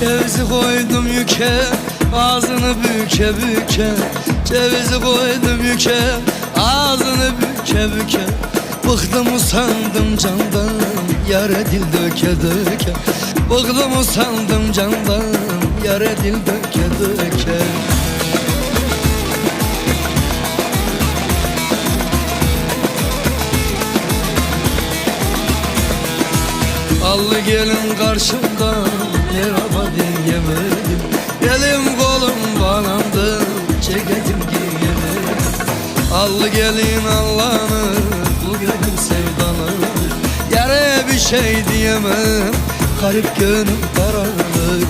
Cevizi koydum yüke Ağzını büke büke. Cevizi koydum yüke Ağzını büke büke. Bıktım usandım candan Yare dil döke döke. Bıktım usandım candan Yare dil döke döke. Allı gelin karşımda Allı gelin Allah'ını bu gönül sevdalı Yere bir şey diyemem garip gönül kararır